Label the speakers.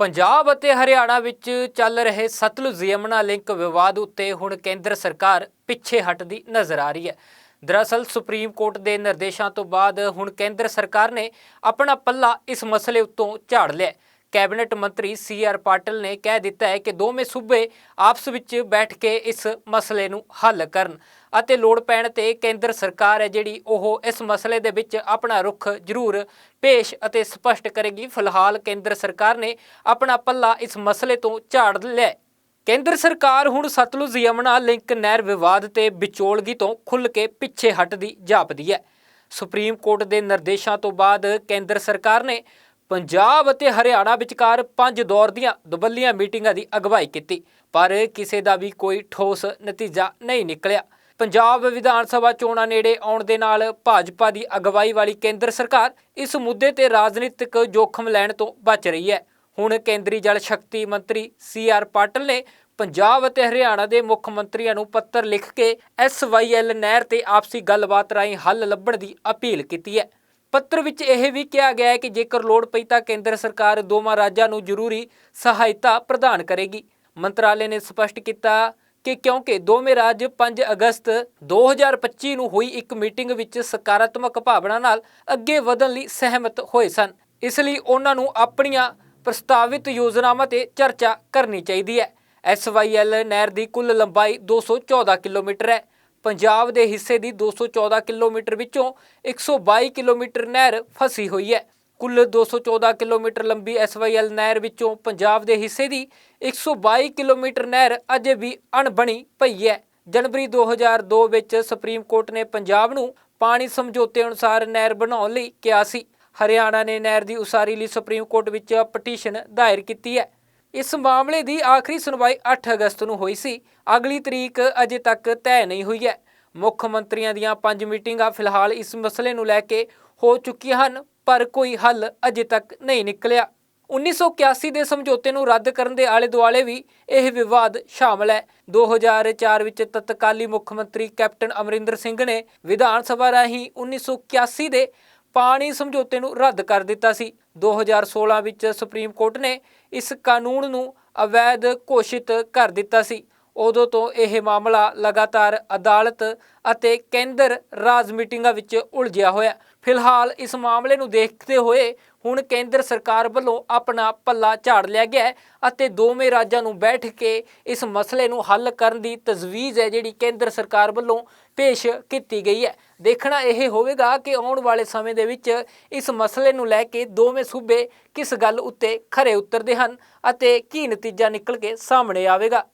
Speaker 1: ਪੰਜਾਬ ਅਤੇ ਹਰਿਆਣਾ ਵਿੱਚ ਚੱਲ ਰਹੇ ਸਤਲੁਜ ਯਮੁਨਾ ਲਿੰਕ ਵਿਵਾਦ ਉੱਤੇ ਹੁਣ ਕੇਂਦਰ ਸਰਕਾਰ ਪਿੱਛੇ ਹਟਦੀ ਨਜ਼ਰ ਆ ਰਹੀ ਹੈ। ਦਰਅਸਲ, ਸੁਪਰੀਮ ਕੋਰਟ ਦੇ ਨਿਰਦੇਸ਼ਾਂ ਤੋਂ ਬਾਅਦ ਹੁਣ ਕੇਂਦਰ ਸਰਕਾਰ ਨੇ ਆਪਣਾ ਪੱਲਾ ਇਸ ਮਸਲੇ ਉੱਤੋਂ ਝਾੜ ਲਿਆ ਕੈਬਨਿਟ ਮੰਤਰੀ ਸੀ ਆਰ ਪਾਟਿਲ ਨੇ ਕਹਿ ਦਿੱਤਾ ਹੈ ਕਿ ਦੋਵੇਂ ਸੂਬੇ ਆਪਸ ਵਿੱਚ ਬੈਠ ਕੇ ਇਸ ਮਸਲੇ ਨੂੰ ਹੱਲ ਕਰਨ ਅਤੇ ਲੋੜ ਪੈਣ ਤੇ ਕੇਂਦਰ ਸਰਕਾਰ ਹੈ ਜਿਹੜੀ ਉਹ ਇਸ ਮਸਲੇ ਦੇ ਵਿੱਚ ਆਪਣਾ ਰੁਖ ਜ਼ਰੂਰ ਪੇਸ਼ ਅਤੇ ਸਪਸ਼ਟ ਕਰੇਗੀ। ਫਿਲਹਾਲ ਕੇਂਦਰ ਸਰਕਾਰ ਨੇ ਆਪਣਾ ਪੱਲਾ ਇਸ ਮਸਲੇ ਤੋਂ ਝਾੜ ਲਿਆ ਕੇਂਦਰ ਸਰਕਾਰ ਹੁਣ ਸਤਲੁਜ ਯਮੁਨਾ, ਲਿੰਕ ਨਹਿਰ ਵਿਵਾਦ ਤੇ ਵਿਚੋਲਗੀ ਤੋਂ ਖੁੱਲ੍ਹ ਕੇ ਪਿੱਛੇ ਹਟਦੀ ਜਾਪਦੀ ਹੈ। ਸੁਪਰੀਮ ਕੋਰਟ ਦੇ ਨਿਰਦੇਸ਼ਾਂ ਤੋਂ ਬਾਅਦ ਕੇਂਦਰ ਸਰਕਾਰ ਨੇ ਪੰਜਾਬ ਅਤੇ ਹਰਿਆਣਾ ਵਿਚਕਾਰ ਪੰਜ ਦੌਰ ਦੀਆਂ ਦੁਬੱਲੀਆਂ ਮੀਟਿੰਗਾਂ ਦੀ ਅਗਵਾਈ ਕੀਤੀ, ਪਰ ਕਿਸੇ ਦਾ ਵੀ ਕੋਈ ਠੋਸ ਨਤੀਜਾ ਨਹੀਂ ਨਿਕਲਿਆ। ਪੰਜਾਬ ਵਿਧਾਨ ਸਭਾ ਚੋਣਾਂ ਨੇੜੇ ਆਉਣ ਦੇ ਨਾਲ ਭਾਜਪਾ ਦੀ ਅਗਵਾਈ ਵਾਲੀ ਕੇਂਦਰ ਸਰਕਾਰ ਇਸ ਮੁੱਦੇ ਤੇ ਰਾਜਨੀਤਿਕ ਜੋਖਮ ਲੈਣ ਤੋਂ ਬਚ ਰਹੀ ਹੈ। ਹੁਣ ਕੇਂਦਰੀ ਜਲ ਸ਼ਕਤੀ ਮੰਤਰੀ ਸੀ ਆਰ ਪਾਟਲ ਨੇ ਪੰਜਾਬ ਅਤੇ ਹਰਿਆਣਾ ਦੇ ਮੁੱਖ ਮੰਤਰੀਆਂ ਨੂੰ ਪੱਤਰ ਲਿਖ ਕੇ ਐਸਵਾਈਐਲ ਨਹਿਰ ਤੇ ਆਪਸੀ ਗੱਲਬਾਤ ਰਾਹੀਂ ਹੱਲ ਲੱਭਣ ਦੀ ਅਪੀਲ ਕੀਤੀ ਹੈ। ਪੱਤਰ ਵਿੱਚ ਇਹ ਵੀ ਕਿਹਾ ਗਿਆ ਹੈ ਕਿ ਜੇਕਰ ਲੋੜ ਪਈ ਤਾਂ ਕੇਂਦਰ ਸਰਕਾਰ ਦੋਵਾਂ ਰਾਜਾਂ ਨੂੰ ਜ਼ਰੂਰੀ ਸਹਾਇਤਾ ਪ੍ਰਦਾਨ ਕਰੇਗੀ। ਮੰਤਰਾਲੇ ਨੇ ਸਪਸ਼ਟ ਕੀਤਾ ਕਿ ਕਿਉਂਕਿ ਦੋਵੇਂ ਰਾਜ 5 ਅਗਸਤ 2025 ਨੂੰ ਹੋਈ ਇੱਕ ਮੀਟਿੰਗ ਵਿੱਚ ਸਕਾਰਾਤਮਕ ਭਾਵਨਾ ਨਾਲ ਅੱਗੇ ਵਧਣ ਲਈ ਸਹਿਮਤ ਹੋਏ ਸਨ। ਇਸ ਲਈ ਉਹਨਾਂ ਨੂੰ ਆਪਣੀਆਂ ਪ੍ਰਸਤਾਵਿਤ ਯੋਜਨਾਵਾਂ ਤੇ ਚਰਚਾ ਕਰਨੀ ਚਾਹੀਦੀ ਹੈ। ਐਸਵਾਈਐਲ ਨਹਿਰ ਦੀ ਕੁੱਲ ਲੰਬਾਈ 214 ਕਿਲੋਮੀਟਰ ਹੈ। ਪੰਜਾਬ ਦੇ ਹਿੱਸੇ ਦੀ 214 ਕਿਲੋਮੀਟਰ ਵਿੱਚੋਂ 122 ਕਿਲੋਮੀਟਰ ਨਹਿਰ ਫਸੀ ਹੋਈ ਹੈ। ਕੁੱਲ 214 ਕਿਲੋਮੀਟਰ ਲੰਬੀ ਐਸਵਾਈਐਲ ਨਹਿਰ ਵਿੱਚੋਂ ਪੰਜਾਬ ਦੇ ਹਿੱਸੇ ਦੀ 122 ਕਿਲੋਮੀਟਰ ਨਹਿਰ ਅਜੇ ਵੀ ਅਣਬਣੀ ਪਈ ਹੈ। ਜਨਵਰੀ 2002 ਵਿੱਚ ਸੁਪਰੀਮ ਕੋਰਟ ਨੇ ਪੰਜਾਬ ਨੂੰ ਪਾਣੀ ਸਮਝੌਤੇ ਅਨੁਸਾਰ ਨਹਿਰ ਬਣਾਉਣ ਲਈ ਕਿਹਾ ਸੀ। ਹਰਿਆਣਾ ਨੇ ਨਹਿਰ ਦੀ ਉਸਾਰੀ ਲਈ ਸੁਪਰੀਮ ਕੋਰਟ ਵਿੱਚ ਪਟੀਸ਼ਨ ਦਾਇਰ ਕੀਤੀ ਹੈ। ਇਸ ਮਾਮਲੇ ਦੀ ਆਖਰੀ ਸੁਣਵਾਈ 8 ਅਗਸਤ ਨੂੰ ਹੋਈ ਸੀ। ਅਗਲੀ ਤਰੀਕ ਅਜੇ ਤੱਕ ਤੈਅ ਨਹੀਂ ਹੋਈ ਹੈ। ਮੁੱਖ ਮੰਤਰੀਆਂ ਦੀਆਂ ਪੰਜ ਮੀਟਿੰਗਾਂ ਫਿਲਹਾਲ ਇਸ ਮਸਲੇ ਨੂੰ ਲੈ ਕੇ ਹੋ ਚੁੱਕੀਆਂ ਹਨ, ਪਰ ਕੋਈ ਹੱਲ ਅਜੇ ਤੱਕ ਨਹੀਂ ਨਿਕਲਿਆ। 1981 ਦੇ ਸਮਝੌਤੇ ਨੂੰ ਰੱਦ ਕਰਨ ਦੇ ਆਲੇ ਦੁਆਲੇ ਵੀ ਇਹ ਵਿਵਾਦ ਸ਼ਾਮਲ ਹੈ। 2004 ਵਿੱਚ ਤਤਕਾਲੀ ਮੁੱਖ ਮੰਤਰੀ ਕੈਪਟਨ ਅਮਰਿੰਦਰ ਸਿੰਘ ਨੇ ਵਿਧਾਨ ਸਭਾ ਰਾਹੀਂ 1981 ਦੇ ਪਾਣੀ ਸਮਝੌਤੇ ਨੂੰ ਰੱਦ ਕਰ ਦਿੱਤਾ ਸੀ। 2016 ਵਿੱਚ ਸੁਪਰੀਮ ਕੋਰਟ ਨੇ ਇਸ ਕਾਨੂੰਨ ਨੂੰ ਅਵੈਧ ਘੋਸ਼ਿਤ ਕਰ ਦਿੱਤਾ ਸੀ। ਉਦੋਂ ਤੋਂ ਇਹ ਮਾਮਲਾ ਲਗਾਤਾਰ ਅਦਾਲਤ ਅਤੇ ਕੇਂਦਰ ਰਾਜ ਮੀਟਿੰਗਾਂ ਵਿੱਚ ਉਲਝਿਆ ਹੋਇਆ। ਫਿਲਹਾਲ ਇਸ ਮਾਮਲੇ ਨੂੰ ਦੇਖਦੇ ਹੋਏ ਹੁਣ ਕੇਂਦਰ ਸਰਕਾਰ ਵੱਲੋਂ ਆਪਣਾ ਪੱਲਾ ਝਾੜ ਲਿਆ ਗਿਆ ਅਤੇ ਦੋਵੇਂ ਰਾਜਾਂ ਨੂੰ ਬੈਠ ਕੇ ਇਸ ਮਸਲੇ ਨੂੰ ਹੱਲ ਕਰਨ ਦੀ ਤਜਵੀਜ਼ ਹੈ ਜਿਹੜੀ ਕੇਂਦਰ ਸਰਕਾਰ ਵੱਲੋਂ ਪੇਸ਼ ਕੀਤੀ ਗਈ ਹੈ। ਦੇਖਣਾ ਇਹ ਹੋਵੇਗਾ ਕਿ ਆਉਣ ਵਾਲੇ ਸਮੇਂ ਦੇ ਵਿੱਚ ਇਸ ਮਸਲੇ ਨੂੰ ਲੈ ਕੇ ਦੋਵੇਂ ਸੂਬੇ ਕਿਸ ਗੱਲ ਉੱਤੇ ਖਰੇ ਉਤਰਦੇ ਹਨ ਅਤੇ ਕੀ ਨਤੀਜਾ ਨਿਕਲ ਕੇ ਸਾਹਮਣੇ ਆਵੇਗਾ।